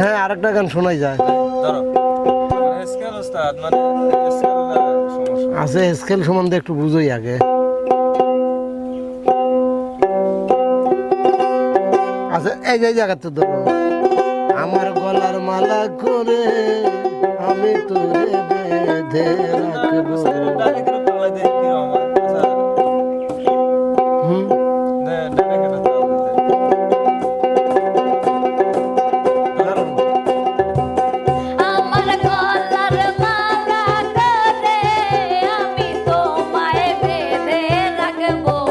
হ্যাঁ আর একটা গান শোনাই যায়। স্কেল আছে স্কেল সম্বন্ধে একটু বুঝোই আগে। আচ্ছা এই জায়গাতে ধরো। আমার গলার মালা করে আমি তোরে বেঁধে அகமோ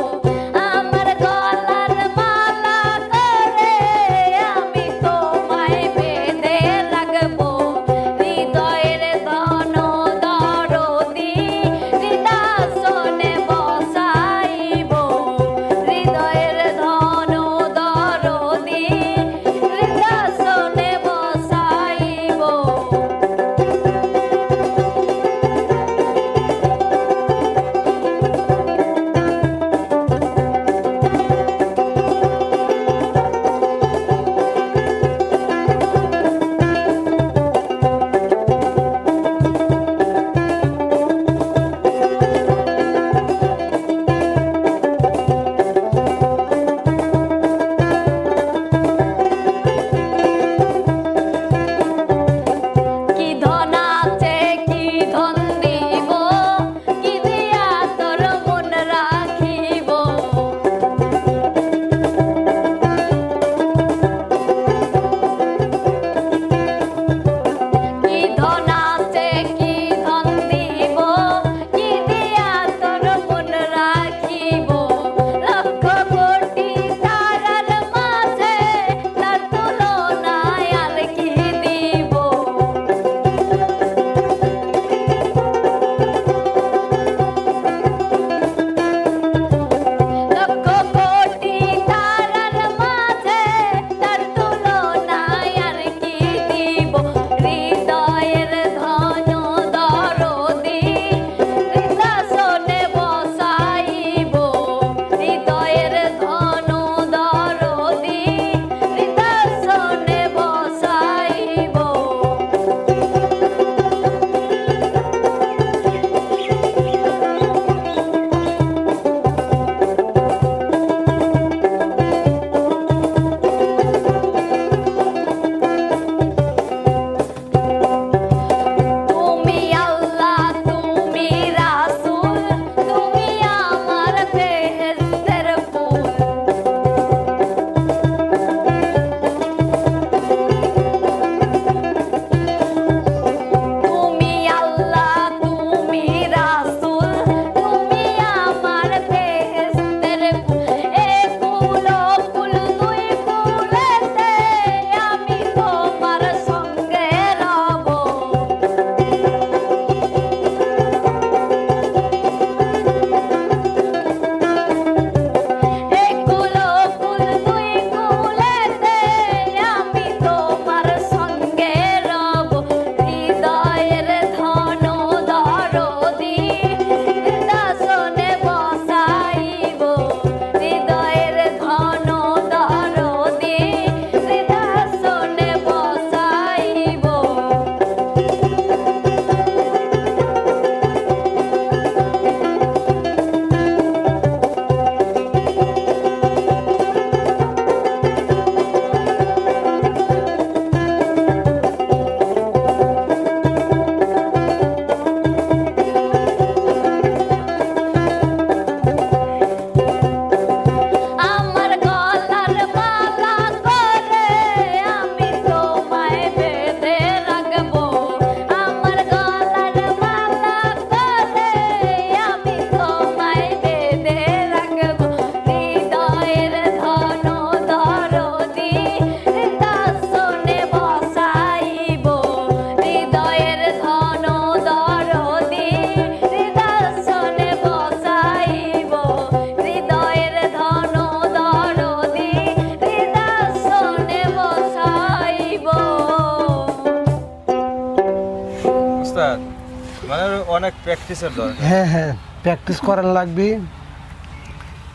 অনেক প্র্যাকটিসের দরকার। হ্যাঁ হ্যাঁ প্র্যাকটিস করার লাগবে।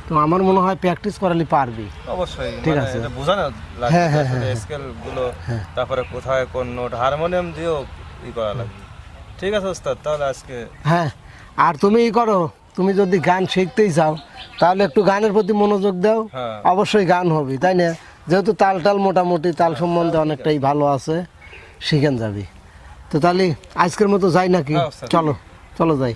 তো আমার মনে হয় প্র্যাকটিস করালে পারবি। অবশ্যই ঠিক মানে আছে। হ্যাঁ, হ্যাঁ, হ্যাঁ, স্কেলগুলো তারপরে কোথায় কোন নোট হারমোনিয়াম দিও ই করা লাগবে। ঠিক আছে ওস্তাদ তাহলে আজকে হ্যাঁ আর তুমি ই করো তুমি যদি গান শিখতেই চাও তাহলে একটু গানের প্রতি মনোযোগ দাও। অবশ্যই গান হবে তাই না? যেহেতু তাল টাল মোটামুটি তাল সম্বন্ধে অনেকটাই ভালো আছে শিখেন যাবি। তো তাহলে আজকের মতো যাই নাকি? চলো। চলো যাই।